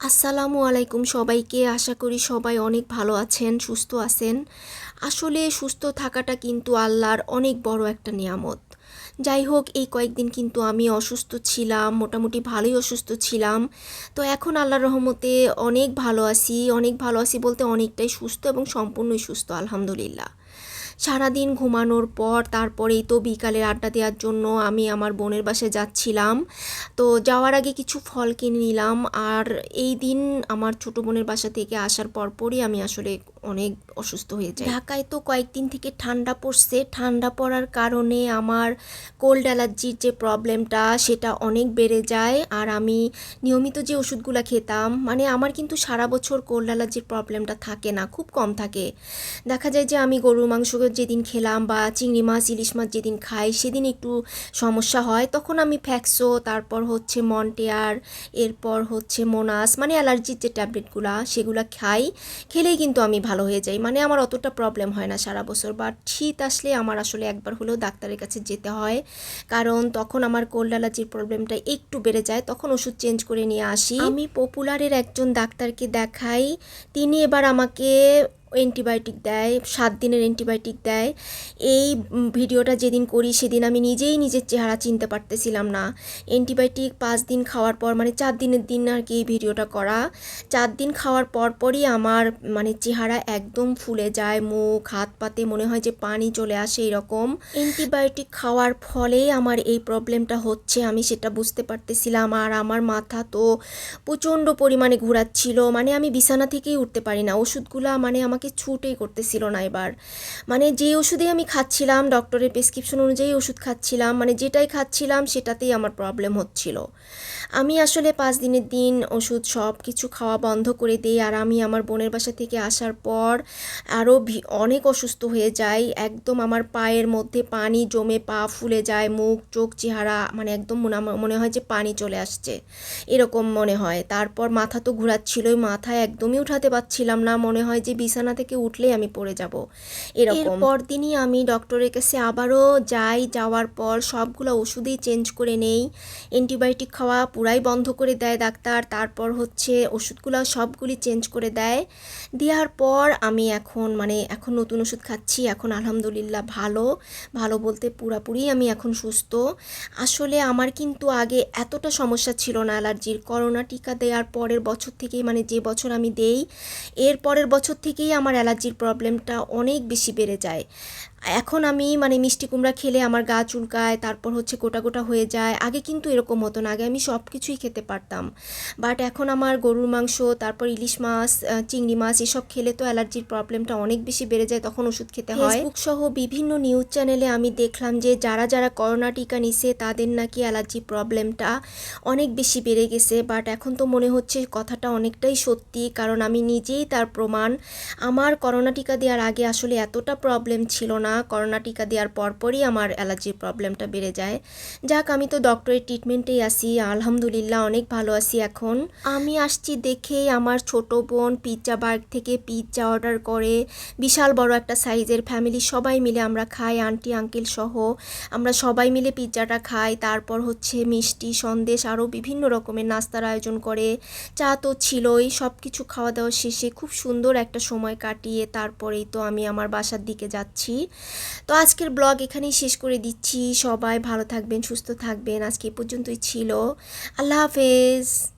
আসসালামু আলাইকুম সবাইকে। আশা করি সবাই অনেক ভালো আছেন, সুস্থ আছেন। আসলে সুস্থ থাকাটা কিন্তু আল্লাহর অনেক বড় একটা নিয়ামত। যাই হোক, এই কয়েকদিন কিন্তু আমি অসুস্থ ছিলাম, মোটামুটি ভালোই অসুস্থ ছিলাম। তো এখন আল্লাহর রহমতে অনেক ভালো আছি, অনেক ভালো আছি বলতে অনেকটাই সুস্থ এবং সম্পূর্ণই সুস্থ, আলহামদুলিল্লাহ। সারাদিন ঘুমানোর পর তারপরেই তো বিকালের আড্ডা দেওয়ার জন্য আমি আমার বোনের বাসে যাচ্ছিলাম। তো যাওয়ার আগে কিছু ফল কিনে নিলাম। আর এই দিন আমার ছোট বোনের বাসা থেকে আসার পরপরই আমি আসলে অনেক অসুস্থ হয়ে যায়। ঢাকায় তো কয়েকদিন থেকে ঠান্ডা পড়ছে। ঠান্ডা পড়ার কারণে আমার কোল্ড অ্যালার্জির যে প্রবলেমটা সেটা অনেক বেড়ে যায়। আর আমি নিয়মিত যে ওষুধগুলো খেতাম মানে আমার কিন্তু সারা বছর কোল্ড অ্যালার্জির প্রবলেমটা থাকে না, খুব কম থাকে। দেখা যায় যে আমি গরুর মাংস যেদিন খেলাম বা চিংড়ি মাছ, ইলিশ মাছ যেদিন খাই, সেদিন একটু সমস্যা হয়। তখন আমি ফ্যাক্সো তারপর হচ্ছে মন্টেয়ার এরপর হচ্ছে মোনাস মানে অ্যালার্জির যে ট্যাবলেটগুলো সেগুলো খাই। খেলেই কিন্তু আমি ভালো হয়ে যায়। মানে আমার অতটা প্রবলেম হয় না সারা বছর। বা শীত আসলে আমার আসলে একবার হলেও ডাক্তারের কাছে যেতে হয়। কারণ তখন আমার কোল্ড অ্যালার্জির প্রবলেমটা একটু বেড়ে যায়। তখন ওষুধ চেঞ্জ করে নিয়ে আসি। আমি পপুলারের একজন ডাক্তারকে দেখাই। তিনি এবার আমাকে অ্যান্টিবায়োটিক দেয়, সাত দিনের অ্যান্টিবায়োটিক দেয়। এই ভিডিওটা যেদিন করি সেদিন আমি নিজেই নিজের চেহারা চিনতে পারতেছিলাম না। অ্যান্টিবায়োটিক পাঁচ দিন খাওয়ার পর মানে চার দিনের দিন আর কি এই ভিডিওটা করা। চার দিন খাওয়ার পর পরই আমার মানে চেহারা একদম ফুলে যায়, মুখ, হাত পাতে মনে হয় যে পানি চলে আসে এরকম। অ্যান্টিবায়োটিক খাওয়ার ফলে আমার এই প্রবলেমটা হচ্ছে, আমি সেটা বুঝতে পারতেছিলাম। আর আমার মাথা তো প্রচণ্ড পরিমাণে ঘোরাচ্ছিল মানে আমি বিছানা থেকেই উঠতে পারি না। ওষুধগুলা মানে আমাকে ছুটেই করতেছিল না এবার। মানে যে ওষুধে আমি খাচ্ছিলাম ডক্টরের প্রেসক্রিপশন অনুযায়ী ওষুধ খাচ্ছিলাম মানে যেটাই খাচ্ছিলাম সেটাতেই আমার প্রবলেম হচ্ছিল। আমি আসলে পাঁচ দিনের দিন ওষুধ সব কিছু খাওয়া বন্ধ করে দিই আর আমি আমার বোনের বাসা থেকে আসার পর আরও অনেক অসুস্থ হয়ে যাই। একদম আমার পায়ের মধ্যে পানি জমে পা ফুলে যায়, মুখ, চোখ, চেহারা মানে একদম মনে মনে হয় যে পানি চলে আসছে। এরকম মনে হয়। তারপর মাথা তো ঘোরাচ্ছিলই, মাথায় একদমই উঠাতে পারছিলাম না। মনে হয় যে বিছানা থেকে উঠলেই আমি পড়ে যাব। এরকম। পরদিনই আমি ডক্টরের কাছে আবারও যাই, যাওয়ার পর সবগুলো ওষুধই চেঞ্জ করে নেই। অ্যান্টিবায়োটিক খাওয়া পুরাই বন্ধ করে দেয় ডাক্তার, তারপর হচ্ছে ওষুধগুলো সবগুলি চেঞ্জ করে দেয়। দেওয়ার পর আমি এখন মানে এখন নতুন ওষুধ খাচ্ছি, এখন আলহামদুলিল্লাহ ভালো ভালো বলতে পুরাপুরি আমি এখন সুস্থ। আসলে আমার কিন্তু আগে এতটা সমস্যা ছিল না অ্যালার্জির। করোনা টিকা দেওয়ার পরের বছর থেকেই মানে যে বছর আমি দেই, এর পরের বছর থেকেই আমার অ্যালার্জির প্রবলেমটা অনেক বেশি বেড়ে যায়। এখন আমি মানে মিষ্টি কুমড়া খেলে আমার গা চুলকায়, তারপর হচ্ছে গোটা গোটা হয়ে যায়। আগে কিন্তু এরকম হতো না, আগে আমি সব কিছুই খেতে পারতাম। বাট এখন আমার গরুর মাংস, তারপর ইলিশ মাছ চিংড়ি মাছ, এসব খেলে তো অ্যালার্জির প্রবলেমটা অনেক বেশি বেড়ে যায়, তখন ওষুধ খেতে হয়। সহ বিভিন্ন নিউজ চ্যানেলে আমি দেখলাম যে, যারা যারা করোনা টিকা নিছে, তাদের নাকি অ্যালার্জি প্রবলেমটা অনেক বেশি বেড়ে গেছে। বাট এখন তো মনে হচ্ছে কথাটা অনেকটাই সত্যি, কারণ আমি নিজেই তার প্রমাণ। আমার করোনা টিকা দেওয়ার আগে আসলে এতটা প্রবলেম ছিল না। করোনা টিকা দেওয়ার পরপরই আমার অ্যালার্জির প্রবলেমটা বেড়ে যায়। যাক, আমি তো ডক্টরের ট্রিটমেন্টেই আছি, আলহামদুলিল্লাহ অনেক ভালো আছি এখন। আমি আসছি দেখেই আমার ছোট বোন পিৎজা বার্গ থেকে পিৎজা অর্ডার করে, বিশাল বড় একটা সাইজের ফ্যামিলি সবাই মিলে আমরা খাই আন্টি আঙ্কেল সহ। আমরা সবাই মিলে পিৎজাটা খাই, তারপর হচ্ছে মিষ্টি, সন্দেশ, আরও বিভিন্ন রকমের নাস্তার আয়োজন করে। চা তো ছিলই সব কিছু খাওয়া দাওয়া শেষে খুব সুন্দর একটা সময় কাটিয়ে তারপরেই তো আমি আমার বাসার দিকে যাচ্ছি। তো আজকের ব্লগ এখানেই শেষ করে দিচ্ছি। সবাই ভালো থাকবেন, সুস্থ থাকবেন। আজকে এ পর্যন্তই ছিল। আল্লাহ হাফেজ।